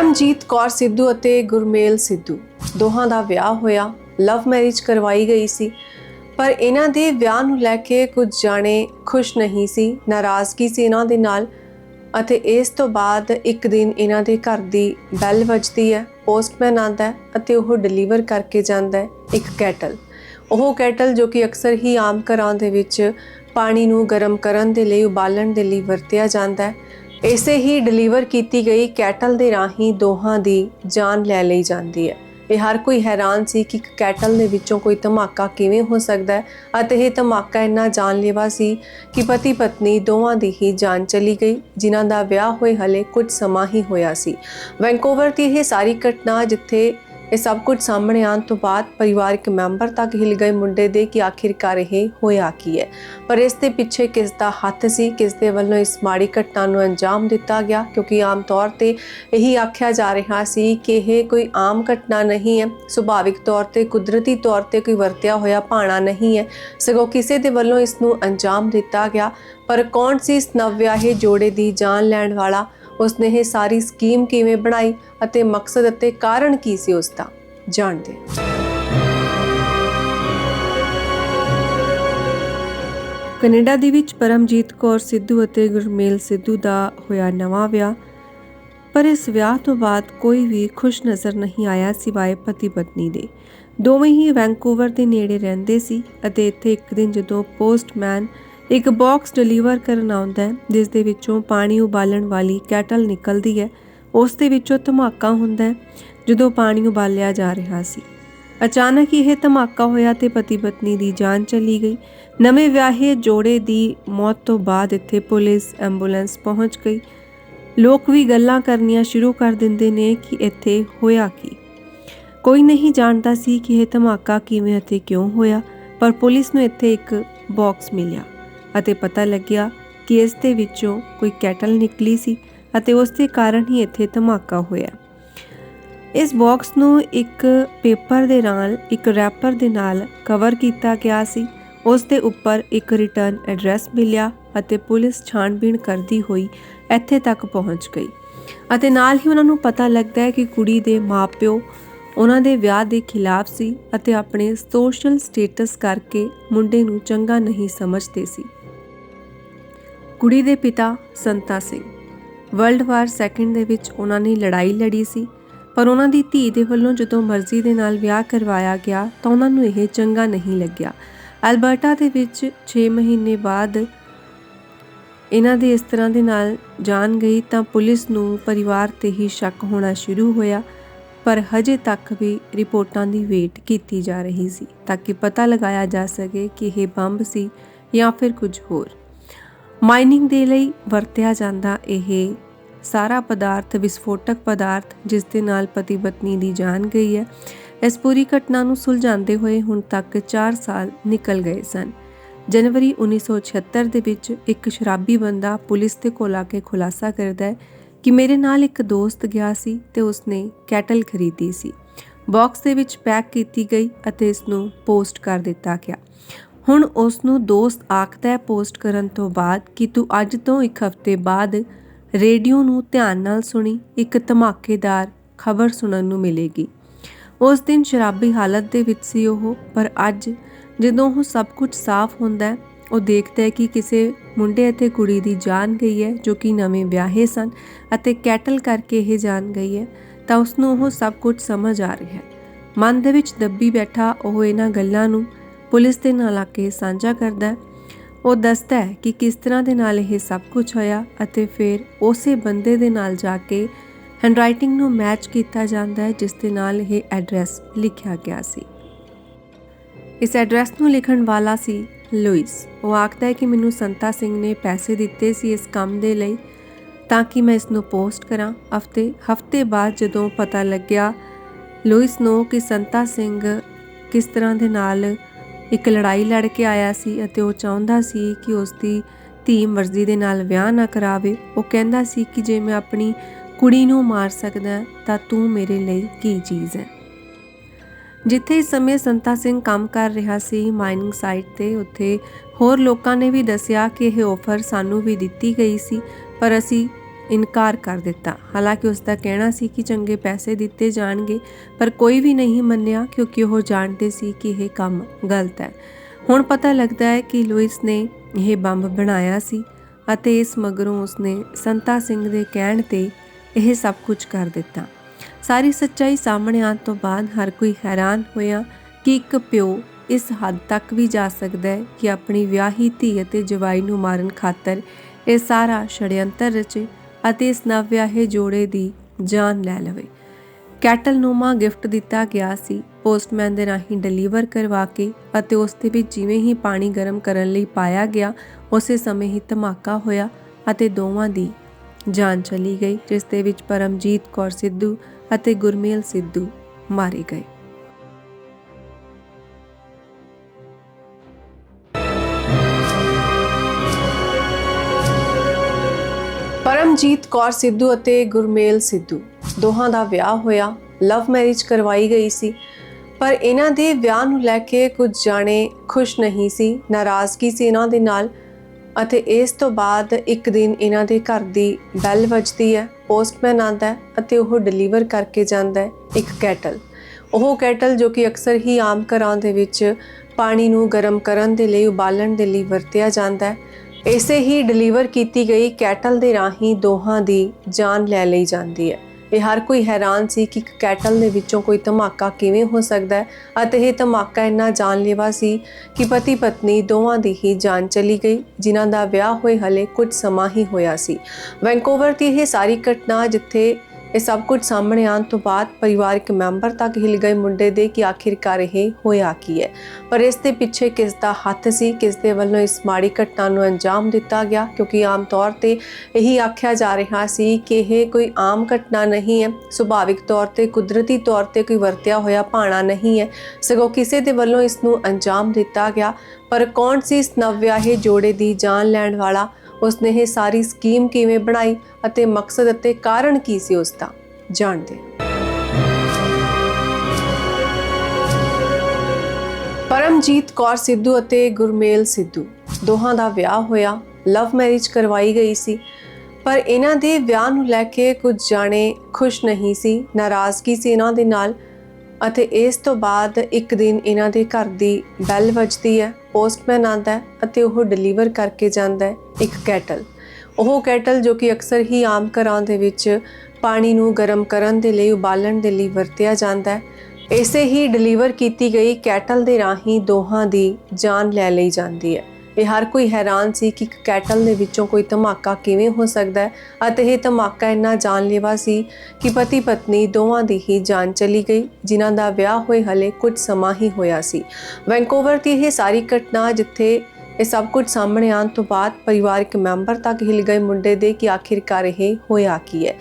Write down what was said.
ਪਰਮਜੀਤ ਕੌਰ ਸਿੱਧੂ ਅਤੇ ਗੁਰਮੇਲ ਸਿੱਧੂ। ਦੋਹਾਂ ਦਾ ਵਿਆਹ ਹੋਇਆ ਲਵ ਮੈਰਿਜ ਕਰਵਾਈ ਗਈ ਸੀ। ਪਰ ਇਹਨਾਂ ਦੇ ਵਿਆਹ ਨੂੰ ਲੈ ਕੇ ਕੁਝ ਜਾਣੇ ਖੁਸ਼ ਨਹੀਂ ਸੀ, ਨਾਰਾਜ਼ਗੀ ਸੀ ਇਹਨਾਂ ਦੇ ਨਾਲ ਅਤੇ ਇਸ ਤੋਂ ਬਾਅਦ ਇੱਕ ਦਿਨ ਇਹਨਾਂ ਦੇ ਘਰ ਦੀ ਬੈਲ ਵੱਜਦੀ ਹੈ ਪੋਸਟਮੈਨ ਆਂਦਾ ਹੈ ਅਤੇ ਉਹ ਡਿਲੀਵਰ ਕਰਕੇ ਜਾਂਦਾ ਹੈ ਇੱਕ ਕੈਟਲ ਉਹ ਕੈਟਲ ਜੋ ਕਿ ਅਕਸਰ ਹੀ ਆਮ ਘਰਾਂ ਦੇ ਵਿੱਚ ਪਾਣੀ ਨੂੰ ਗਰਮ ਕਰਨ ਦੇ ਲਈ ਉਬਾਲਣ ਦੇ ਲਈ ਵਰਤਿਆ ਜਾਂਦਾ ਹੈ। ਇਸੇ ਹੀ ਡਿਲੀਵਰ ਕੀਤੀ ਗਈ ਕੈਟਲ ਦੇ ਰਾਹੀਂ ਦੋਹਾਂ ਦੀ ਜਾਨ ਲੈ ਲਈ ਜਾਂਦੀ ਹੈ। ਇਹ ਹਰ ਕੋਈ ਹੈਰਾਨ ਸੀ ਕਿ ਕੈਟਲ ਦੇ ਵਿੱਚੋਂ ਕੋਈ ਧਮਾਕਾ ਕਿਵੇਂ ਹੋ ਸਕਦਾ ਹੈ ਅਤੇ ਇਹ ਧਮਾਕਾ ਇੰਨਾ ਜਾਨਲੇਵਾ ਸੀ ਕਿ ਪਤੀ ਪਤਨੀ ਦੋਵਾਂ ਦੀ ਹੀ ਜਾਨ ਚਲੀ ਗਈ, ਜਿਨ੍ਹਾਂ ਦਾ ਵਿਆਹ ਹੋਏ ਹਲੇ ਕੁਝ ਸਮਾਂ ਹੀ ਹੋਇਆ ਸੀ। ਵੈਂਕੂਵਰ ਦੀ ਇਹ ਸਾਰੀ ਘਟਨਾ ਜਿੱਥੇ ਇਹ ਸਭ ਕੁਝ ਸਾਹਮਣੇ ਆਉਣ ਤੋਂ ਬਾਅਦ ਪਰਿਵਾਰਕ ਮੈਂਬਰ ਤੱਕ ਹਿਲ ਗਏ ਮੁੰਡੇ ਦੇ ਕਿ ਆਖਿਰਕਾਰ ਇਹ ਹੋਇਆ ਕੀ ਹੈ। ਪਰ ਇਸ ਦੇ ਪਿੱਛੇ ਕਿਸ ਦਾ ਹੱਥ ਸੀ, ਕਿਸ ਦੇ ਵੱਲੋਂ ਇਸ ਮਾੜੀ ਘਟਨਾ ਨੂੰ ਅੰਜਾਮ ਦਿੱਤਾ ਗਿਆ, ਕਿਉਂਕਿ ਆਮ ਤੌਰ ਤੇ ਇਹੀ ਆਖਿਆ ਜਾ ਰਿਹਾ ਸੀ ਕਿ ਇਹ ਕੋਈ ਆਮ ਘਟਨਾ ਨਹੀਂ ਹੈ। ਸੁਭਾਵਿਕ ਤੌਰ ਤੇ, ਕੁਦਰਤੀ ਤੌਰ ਤੇ ਕੋਈ ਵਰਤਿਆ ਹੋਇਆ ਭਾਣਾ ਨਹੀਂ ਹੈ। ਸਗੋਂ ਕਿਸੇ ਦੇ ਵੱਲੋਂ ਇਸ ਨੂੰ ਅੰਜਾਮ ਦਿੱਤਾ ਗਿਆ। ਪਰ ਕੌਣ ਸੀ ਇਸ ਨਵਵਿਆਹੇ ਜੋੜੇ ਦੀ ਜਾਨ ਲੈਣ ਵਾਲਾ? ਉਸਨੇ ਇਹ ਸਾਰੀ ਸਕੀਮ ਕਿਵੇਂ ਬਣਾਈ ਅਤੇ ਮਕਸਦ ਅਤੇ ਕਾਰਨ ਕੀ ਸੀ ਉਸ ਦਾ? ਜਾਣਦੇ ਹਾਂ। ਕੈਨੇਡਾ ਦੇ ਵਿੱਚ ਪਰਮਜੀਤ ਕੌਰ ਸਿੱਧੂ ਅਤੇ ਗੁਰਮੇਲ ਸਿੱਧੂ ਦਾ ਹੋਇਆ ਨਵਾਂ ਵਿਆਹ। ਪਰ ਇਸ ਵਿਆਹ ਤੋਂ ਬਾਅਦ ਕੋਈ ਵੀ ਖੁਸ਼ ਨਜ਼ਰ ਨਹੀਂ ਆਇਆ ਸਿਵਾਏ ਪਤੀ ਪਤਨੀ ਦੇ। ਦੋਵੇਂ ਹੀ ਵੈਂਕੂਵਰ ਦੇ ਨੇੜੇ ਰਹਿੰਦੇ ਸੀ ਅਤੇ ਇੱਥੇ ਇੱਕ ਦਿਨ ਜਦੋਂ ਪੋਸਟਮੈਨ ਇੱਕ ਬਾਕਸ ਡਿਲੀਵਰ ਕਰਨ ਆਉਂਦਾ ਹੈ, ਜਿਸ ਦੇ ਵਿੱਚੋਂ ਪਾਣੀ ਉਬਾਲਣ ਵਾਲੀ ਕੈਟਲ ਨਿਕਲਦੀ ਹੈ। ਉਸ ਦੇ ਵਿੱਚੋਂ ਧਮਾਕਾ ਹੁੰਦਾ ਹੈ, ਜਦੋਂ ਪਾਣੀ ਉਬਾਲਿਆ ਜਾ ਰਿਹਾ ਸੀ। ਅਚਾਨਕ ਇਹ ਧਮਾਕਾ ਹੋਇਆ ਤੇ ਪਤੀ ਪਤਨੀ ਦੀ ਜਾਨ ਚਲੀ ਗਈ। ਨਵੇਂ ਵਿਆਹੇ ਜੋੜੇ ਦੀ ਮੌਤ ਤੋਂ ਬਾਅਦ ਇੱਥੇ ਪੁਲਿਸ, ਐਂਬੂਲੈਂਸ ਪਹੁੰਚ ਗਈ। ਲੋਕ ਵੀ ਗੱਲਾਂ ਕਰਨੀਆਂ ਸ਼ੁਰੂ ਕਰ ਦਿੰਦੇ ਨੇ ਕਿ ਇੱਥੇ ਹੋਇਆ ਕੀ। ਕੋਈ ਨਹੀਂ ਜਾਣਦਾ ਸੀ ਕਿ ਇਹ ਧਮਾਕਾ ਕਿਵੇਂ ਅਤੇ ਕਿਉਂ ਹੋਇਆ, ਪਰ ਪੁਲਿਸ ਨੂੰ ਇੱਥੇ ਇੱਕ ਬਾਕਸ ਮਿਲਿਆ। ਅਤੇ ਪਤਾ ਲੱਗਿਆ ਕਿ ਇਸ ਦੇ ਵਿੱਚੋਂ ਕੋਈ ਕੈਟਲ ਨਿਕਲੀ ਸੀ ਅਤੇ ਉਸ ਦੇ ਕਾਰਨ ਹੀ ਇੱਥੇ ਧਮਾਕਾ ਹੋਇਆ। ਇਸ ਬਾਕਸ ਨੂੰ ਇੱਕ ਪੇਪਰ ਦੇ ਨਾਲ, ਇੱਕ ਰੈਪਰ ਦੇ ਨਾਲ ਕਵਰ ਕੀਤਾ ਗਿਆ ਸੀ। ਉਸ ਦੇ ਉੱਪਰ ਇੱਕ ਰਿਟਰਨ ਐਡਰੈਸ ਮਿਲਿਆ ਅਤੇ ਪੁਲਿਸ ਛਾਣਬੀਣ ਕਰਦੀ ਹੋਈ ਇੱਥੇ ਤੱਕ ਪਹੁੰਚ ਗਈ। ਅਤੇ ਨਾਲ ਹੀ ਉਹਨਾਂ ਨੂੰ ਪਤਾ ਲੱਗਦਾ ਹੈ ਕਿ ਕੁੜੀ ਦੇ ਮਾਪਿਓ ਉਹਨਾਂ ਦੇ ਵਿਆਹ ਦੇ ਖਿਲਾਫ ਸੀ ਅਤੇ ਆਪਣੇ ਸੋਸ਼ਲ ਸਟੇਟਸ ਕਰਕੇ ਮੁੰਡੇ ਨੂੰ ਚੰਗਾ ਨਹੀਂ ਸਮਝਦੇ ਸੀ। ਕੁੜੀ ਦੇ ਪਿਤਾ Santa Singh. World war second ਦੇ ਵਿੱਚ ਉਹਨਾਂ ਨੇ ਲੜਾਈ ਲੜੀ ਸੀ, ਪਰ ਉਹਨਾਂ ਦੀ ਧੀ ਦੇ ਵੱਲੋਂ ਜਦੋਂ ਮਰਜ਼ੀ ਦੇ ਨਾਲ ਵਿਆਹ ਕਰਵਾਇਆ ਗਿਆ ਤਾਂ ਉਹਨਾਂ ਨੂੰ ਇਹ ਚੰਗਾ ਨਹੀਂ ਲੱਗਿਆ। ਅਲਬਰਟਾ ਦੇ ਵਿੱਚ 6 ਮਹੀਨੇ ਬਾਅਦ ਇਹਨਾਂ ਦੇ ਇਸ ਤਰ੍ਹਾਂ ਦੇ ਨਾਲ ਜਾਣ ਗਈ ਤਾਂ ਪੁਲਿਸ ਨੂੰ ਪਰਿਵਾਰ ਤੇ ਹੀ ਸ਼ੱਕ ਹੋਣਾ ਸ਼ੁਰੂ ਹੋਇਆ, ਪਰ ਹਜੇ ਤੱਕ ਵੀ ਰਿਪੋਰਟਾਂ ਦੀ ਵੇਟ ਕੀਤੀ ਜਾ ਰਹੀ ਸੀ ਤਾਂ ਕਿ ਪਤਾ ਲਗਾਇਆ ਜਾ ਸਕੇ ਕਿ ਇਹ ਬੰਬ ਸੀ ਜਾਂ ਫਿਰ ਕੁਝ ਹੋਰ। ਮਾਈਨਿੰਗ ਦੇ ਲਈ ਵਰਤਿਆ ਜਾਂਦਾ ਇਹ ਸਾਰਾ ਪਦਾਰਥ, ਵਿਸਫੋਟਕ ਪਦਾਰਥ, ਜਿਸ ਦੇ ਨਾਲ ਪਤੀ ਪਤਨੀ ਦੀ ਜਾਨ ਗਈ ਹੈ। ਇਸ ਪੂਰੀ ਘਟਨਾ ਨੂੰ ਸੁਲਝਾਉਂਦੇ ਹੋਏ ਹੁਣ ਤੱਕ 4 ਸਾਲ ਨਿਕਲ ਗਏ ਸਨ। ਜਨਵਰੀ 1976 ਦੇ ਵਿੱਚ ਇੱਕ ਸ਼ਰਾਬੀ ਬੰਦਾ ਪੁਲਿਸ ਦੇ ਕੋਲ ਆ ਕੇ ਖੁਲਾਸਾ ਕਰਦਾ ਹੈ ਕਿ ਮੇਰੇ ਨਾਲ ਇੱਕ ਦੋਸਤ ਗਿਆ ਸੀ ਤੇ ਉਸਨੇ ਕੈਟਲ ਖਰੀਦੀ ਸੀ। ਬਾਕਸ ਦੇ ਵਿੱਚ ਪੈਕ ਕੀਤੀ ਗਈ ਅਤੇ ਇਸ ਨੂੰ ਪੋਸਟ ਕਰ ਦਿੱਤਾ ਗਿਆ। ਹੁਣ ਉਸ ਨੂੰ ਦੋਸਤ ਆਖਦਾ ਪੋਸਟ ਕਰਨ ਤੋਂ ਬਾਅਦ ਕਿ ਤੂੰ ਅੱਜ ਤੋਂ ਇੱਕ ਹਫ਼ਤੇ ਬਾਅਦ ਰੇਡੀਓ ਨੂੰ ਧਿਆਨ ਨਾਲ ਸੁਣੀ, ਇੱਕ ਧਮਾਕੇਦਾਰ ਖਬਰ ਸੁਣਨ ਨੂੰ ਮਿਲੇਗੀ। ਉਸ ਦਿਨ ਸ਼ਰਾਬੀ ਹਾਲਤ ਦੇ ਵਿੱਚ ਸੀ ਉਹ, ਪਰ ਅੱਜ ਜਦੋਂ ਉਹ ਸਭ ਕੁਝ ਸਾਫ਼ ਹੁੰਦਾ ਉਹ ਦੇਖਦਾ ਹੈ ਕਿ ਕਿਸੇ ਮੁੰਡੇ ਅਤੇ ਕੁੜੀ ਦੀ ਜਾਨ ਗਈ ਹੈ, ਜੋ ਕਿ ਨਵੇਂ ਵਿਆਹੇ ਸਨ ਅਤੇ ਕੈਟਲ ਕਰਕੇ ਇਹ ਜਾਨ ਗਈ ਹੈ, ਤਾਂ ਉਸ ਨੂੰ ਉਹ ਸਭ ਕੁਝ ਸਮਝ ਆ ਰਿਹਾ ਹੈ। ਮਨ ਦੇ ਵਿੱਚ ਦੱਬੀ ਬੈਠਾ ਉਹ ਇਹਨਾਂ ਗੱਲਾਂ ਨੂੰ ਪੁਲਿਸ ਦੇ ਨਾਲ ਆ ਕੇ ਸਾਂਝਾ ਕਰਦਾ ਉਹ ਦੱਸਦਾ ਹੈ ਕਿ ਕਿਸ ਤਰ੍ਹਾਂ ਦੇ ਨਾਲ ਇਹ ਸਭ ਕੁਝ ਹੋਇਆ ਅਤੇ ਫਿਰ ਉਸੇ ਬੰਦੇ ਦੇ ਨਾਲ ਜਾ ਕੇ ਹੈਂਡਰਾਈਟਿੰਗ ਨੂੰ ਮੈਚ ਕੀਤਾ ਜਾਂਦਾ ਹੈ, ਜਿਸ ਦੇ ਨਾਲ ਇਹ ਐਡਰੈਸ ਲਿਖਿਆ ਗਿਆ ਸੀ। ਇਸ ਐਡਰੈਸ ਨੂੰ ਲਿਖਣ ਵਾਲਾ ਸੀ ਲੁਇਸ ਉਹ ਆਖਦਾ ਹੈ ਕਿ ਮੈਨੂੰ ਸੰਤਾ ਸਿੰਘ ਨੇ ਪੈਸੇ ਦਿੱਤੇ ਸੀ ਇਸ ਕੰਮ ਦੇ ਲਈ, ਤਾਂ ਕਿ ਮੈਂ ਇਸ ਨੂੰ ਪੋਸਟ ਕਰਾਂ। ਹਫ਼ਤੇ ਹਫ਼ਤੇ ਬਾਅਦ ਜਦੋਂ ਪਤਾ ਲੱਗਿਆ ਲੁਇਸ ਨੂੰ ਕਿ ਸੰਤਾ ਸਿੰਘ ਕਿਸ ਤਰ੍ਹਾਂ ਦੇ ਨਾਲ ਇੱਕ ਲੜਾਈ ਲੜ ਕੇ ਆਇਆ ਸੀ ਅਤੇ ਉਹ ਚਾਹੁੰਦਾ ਸੀ ਕਿ ਉਸ ਦੀ ਧੀ ਮਰਜ਼ੀ ਦੇ ਨਾਲ ਵਿਆਹ ਨਾ ਕਰਾਵੇ। ਉਹ ਕਹਿੰਦਾ ਸੀ ਕਿ ਜੇ ਮੈਂ ਆਪਣੀ ਕੁੜੀ ਨੂੰ ਮਾਰ ਸਕਦਾ ਤਾਂ ਤੂੰ ਮੇਰੇ ਲਈ ਕੀ ਚੀਜ਼ ਹੈ? ਜਿੱਥੇ ਇਸ ਸਮੇਂ ਸੰਤਾ ਸਿੰਘ ਕੰਮ ਕਰ ਰਿਹਾ ਸੀ, ਮਾਈਨਿੰਗ ਸਾਈਟ ਤੇ, ਉੱਥੇ ਹੋਰ ਲੋਕਾਂ ਨੇ ਵੀ ਦੱਸਿਆ ਕਿ ਇਹ ਆਫਰ ਸਾਨੂੰ ਵੀ ਦਿੱਤੀ ਗਈ ਸੀ, ਪਰ ਅਸੀਂ ਇਨਕਾਰ ਕਰ ਦਿੱਤਾ। ਹਾਲਾਂਕਿ ਉਸ ਦਾ ਕਹਿਣਾ ਸੀ ਕਿ ਚੰਗੇ ਪੈਸੇ ਦਿੱਤੇ ਜਾਣਗੇ, ਪਰ ਕੋਈ ਵੀ ਨਹੀਂ ਮੰਨਿਆ ਕਿਉਂਕਿ ਉਹ ਜਾਣਦੇ ਸੀ ਕਿ ਇਹ ਕੰਮ ਗਲਤ ਹੈ। ਹੁਣ ਪਤਾ ਲੱਗਦਾ ਹੈ ਕਿ ਲੂਇਸ ਨੇ ਇਹ ਬੰਬ ਬਣਾਇਆ ਸੀ ਅਤੇ ਇਸ ਮਗਰੋਂ ਉਸਨੇ ਸੰਤਾ ਸਿੰਘ ਦੇ ਕਹਿਣ ਤੇ ਇਹ ਸਭ ਕੁਝ ਕਰ ਦਿੱਤਾ। ਸਾਰੀ ਸੱਚਾਈ ਸਾਹਮਣੇ ਆਉਣ ਤੋਂ ਬਾਅਦ ਹਰ ਕੋਈ ਹੈਰਾਨ ਹੋਇਆ ਕਿ ਇੱਕ ਪਿਓ ਇਸ ਹੱਦ ਤੱਕ ਵੀ ਜਾ ਸਕਦਾ ਹੈ ਕਿ ਆਪਣੀ ਵਿਆਹੀ ਧੀ ਅਤੇ ਜਵਾਈ ਨੂੰ ਮਾਰਨ ਖਾਤਰ ਇਹ ਸਾਰਾ ਛੜਯੰਤਰ ਰਚੇ। ਅਤੇ ਇਸ ਨਵ-ਵਿਆਹੇ ਜੋੜੇ ਦੀ ਜਾਨ ਲੈ ਲਵੇ। ਕੈਟਲ ਨੂਮਾ ਗਿਫਟ ਦਿੱਤਾ ਗਿਆ ਸੀ। ਪੋਸਟਮੈਨ ਦੇ ਰਾਹੀਂ ਡਿਲੀਵਰ ਕਰਵਾ ਕੇ ਅਤੇ ਉਸ ਦੇ ਵਿੱਚ ਜਿਵੇਂ ਹੀ ਪਾਣੀ ਗਰਮ ਕਰਨ ਲਈ ਪਾਇਆ ਗਿਆ, ਉਸੇ ਸਮੇਂ ਹੀ ਧਮਾਕਾ ਹੋਇਆ ਅਤੇ ਦੋਵਾਂ ਦੀ ਜਾਨ ਚਲੀ ਗਈ, ਜਿਸ ਦੇ ਵਿੱਚ ਪਰਮਜੀਤ ਕੌਰ ਸਿੱਧੂ ਅਤੇ ਗੁਰਮੇਲ ਸਿੱਧੂ ਮਾਰੇ ਗਏ। ਪਰਮਜੀਤ ਕੌਰ ਸਿੱਧੂ ਅਤੇ ਗੁਰਮੇਲ ਸਿੱਧੂ ਦੋਹਾਂ ਦਾ ਵਿਆਹ ਹੋਇਆ ਲਵ ਮੈਰਿਜ ਕਰਵਾਈ ਗਈ ਸੀ, ਪਰ ਇਹਨਾਂ ਦੇ ਵਿਆਹ ਨੂੰ ਲੈ ਕੇ ਕੁਝ ਜਾਣੇ ਖੁਸ਼ ਨਹੀਂ ਸੀ, ਨਾਰਾਜ਼ਗੀ ਸੀ ਇਹਨਾਂ ਦੇ ਨਾਲ ਅਤੇ ਇਸ ਤੋਂ ਬਾਅਦ ਇੱਕ ਦਿਨ ਇਹਨਾਂ ਦੇ ਘਰ ਦੀ ਬੈਲ ਵੱਜਦੀ ਹੈ ਪੋਸਟਮੈਨ ਆਂਦਾ ਹੈ ਅਤੇ ਉਹ ਡਿਲੀਵਰ ਕਰਕੇ ਜਾਂਦਾ ਹੈ ਇੱਕ ਕੈਟਲ ਉਹ ਕੈਟਲ ਜੋ ਕਿ ਅਕਸਰ ਹੀ ਆਮ ਘਰਾਂ ਦੇ ਵਿੱਚ ਪਾਣੀ ਨੂੰ ਗਰਮ ਕਰਨ ਦੇ ਲਈ ਉਬਾਲਣ ਦੇ ਲਈ ਵਰਤਿਆ ਜਾਂਦਾ ਹੈ ਇਸੇ ਹੀ ਡਿਲੀਵਰ ਕੀਤੀ ਗਈ ਕੈਟਲ ਦੇ ਰਾਹੀਂ ਦੋਹਾਂ ਦੀ ਜਾਨ ਲੈ ਲਈ ਜਾਂਦੀ ਹੈ। ਇਹ ਹਰ ਕੋਈ ਹੈਰਾਨ ਸੀ ਕਿ ਇੱਕ ਕੈਟਲ ਦੇ ਵਿੱਚੋਂ ਕੋਈ ਧਮਾਕਾ ਕਿਵੇਂ ਹੋ ਸਕਦਾ ਹੈ ਅਤੇ ਇਹ ਧਮਾਕਾ ਇੰਨਾ ਜਾਨਲੇਵਾ ਸੀ ਕਿ ਪਤੀ ਪਤਨੀ ਦੋਵਾਂ ਦੀ ਹੀ ਜਾਨ ਚਲੀ ਗਈ, ਜਿਨ੍ਹਾਂ ਦਾ ਵਿਆਹ ਹੋਏ ਹਲੇ ਕੁਝ ਸਮਾਂ ਹੀ ਹੋਇਆ ਸੀ। ਵੈਂਕੂਵਰ ਦੀ ਇਹ ਸਾਰੀ ਘਟਨਾ ਜਿੱਥੇ ਇਹ ਸਭ ਕੁਝ ਸਾਹਮਣੇ ਆਉਣ ਤੋਂ ਬਾਅਦ ਪਰਿਵਾਰਕ ਮੈਂਬਰ ਤੱਕ ਹਿਲ ਗਏ ਮੁੰਡੇ ਦੇ ਕਿ ਆਖਿਰਕਾਰ ਇਹ ਹੋਇਆ ਕੀ ਹੈ। ਪਰ ਇਸ ਦੇ ਪਿੱਛੇ ਕਿਸ ਦਾ ਹੱਥ ਸੀ, ਕਿਸ ਦੇ ਵੱਲੋਂ ਇਸ ਮਾੜੀ ਘਟਨਾ ਨੂੰ ਅੰਜਾਮ ਦਿੱਤਾ ਗਿਆ, ਕਿਉਂਕਿ ਆਮ ਤੌਰ ਤੇ ਇਹੀ ਆਖਿਆ ਜਾ ਰਿਹਾ ਸੀ ਕਿ ਇਹ ਕੋਈ ਆਮ ਘਟਨਾ ਨਹੀਂ ਹੈ। ਸੁਭਾਵਿਕ ਤੌਰ ਤੇ, ਕੁਦਰਤੀ ਤੌਰ ਤੇ ਕੋਈ ਵਰਤਿਆ ਹੋਇਆ ਭਾਣਾ ਨਹੀਂ ਹੈ। ਸਗੋਂ ਕਿਸੇ ਦੇ ਵੱਲੋਂ ਇਸ ਨੂੰ ਅੰਜਾਮ ਦਿੱਤਾ ਗਿਆ। ਪਰ ਕੌਣ ਸੀ ਇਸ ਨਵਵਿਆਹੇ ਜੋੜੇ ਦੀ ਜਾਨ ਲੈਣ ਵਾਲਾ? ਉਸਨੇ ਇਹ ਸਾਰੀ ਸਕੀਮ ਕਿਵੇਂ ਬਣਾਈ ਅਤੇ ਮਕਸਦ ਅਤੇ ਕਾਰਨ ਕੀ ਸੀ ਉਸ ਦਾ? ਜਾਣਦੇ ਪਰਮਜੀਤ ਕੌਰ ਸਿੱਧੂ ਅਤੇ ਗੁਰਮੇਲ ਸਿੱਧੂ ਦੋਹਾਂ ਦਾ ਵਿਆਹ ਹੋਇਆ ਲਵ ਮੈਰਿਜ ਕਰਵਾਈ ਗਈ ਸੀ, ਪਰ ਇਹਨਾਂ ਦੇ ਵਿਆਹ ਨੂੰ ਲੈ ਕੇ ਕੁਝ ਜਾਣੇ ਖੁਸ਼ ਨਹੀਂ ਸੀ, ਨਾਰਾਜ਼ਗੀ ਸੀ ਇਹਨਾਂ ਦੇ ਨਾਲ ਅਤੇ ਇਸ ਤੋਂ ਬਾਅਦ ਇੱਕ ਦਿਨ ਇਹਨਾਂ ਦੇ ਘਰ ਦੀ ਬੈਲ ਵੱਜਦੀ ਹੈ ਪੋਸਟਮੈਨ ਆਂਦਾ ਹੈ ਅਤੇ ਉਹ ਡਿਲੀਵਰ ਕਰਕੇ ਜਾਂਦਾ ਹੈ। ਇੱਕ ਕੈਟਲ। ਉਹ ਕੈਟਲ ਜੋ ਕਿ ਅਕਸਰ ਹੀ ਆਮ ਘਰਾਂ ਦੇ ਵਿੱਚ ਪਾਣੀ ਨੂੰ ਗਰਮ ਕਰਨ ਦੇ ਲਈ, ਉਬਾਲਣ ਦੇ ਲਈ ਵਰਤਿਆ ਜਾਂਦਾ ਹੈ। ਇਸੇ ਹੀ ਡਿਲੀਵਰ ਕੀਤੀ ਗਈ ਕੈਟਲ ਦੇ ਰਾਹੀਂ ਦੋਹਾਂ ਦੀ ਜਾਨ ਲੈ ਲਈ ਜਾਂਦੀ ਹੈ। ਇਹ ਹਰ ਕੋਈ ਹੈਰਾਨ ਸੀ ਕਿ ਕੈਟਲ ਦੇ ਵਿੱਚੋਂ ਕੋਈ ਧਮਾਕਾ ਕਿਵੇਂ ਹੋ ਸਕਦਾ ਹੈ ਅਤੇ ਇਹ ਧਮਾਕਾ ਇੰਨਾ ਜਾਨਲੇਵਾ ਸੀ ਕਿ ਪਤੀ ਪਤਨੀ ਦੋਵਾਂ ਦੀ ਹੀ ਜਾਨ ਚਲੀ ਗਈ, ਜਿਨ੍ਹਾਂ ਦਾ ਵਿਆਹ ਹੋਏ ਹਲੇ ਕੁਝ ਸਮਾਂ ਹੀ ਹੋਇਆ ਸੀ। ਵੈਂਕੂਵਰ ਦੀ ਇਹ ਸਾਰੀ ਘਟਨਾ ਜਿੱਥੇ ਇਹ ਸਭ ਕੁਝ ਸਾਹਮਣੇ ਆਉਣ ਤੋਂ ਬਾਅਦ ਪਰਿਵਾਰਕ ਮੈਂਬਰ ਤੱਕ ਹਿਲ ਗਏ ਮੁੰਡੇ ਦੇ ਕਿ ਆਖਿਰਕਾਰ ਇਹ ਹੋਇਆ ਕੀ ਹੈ।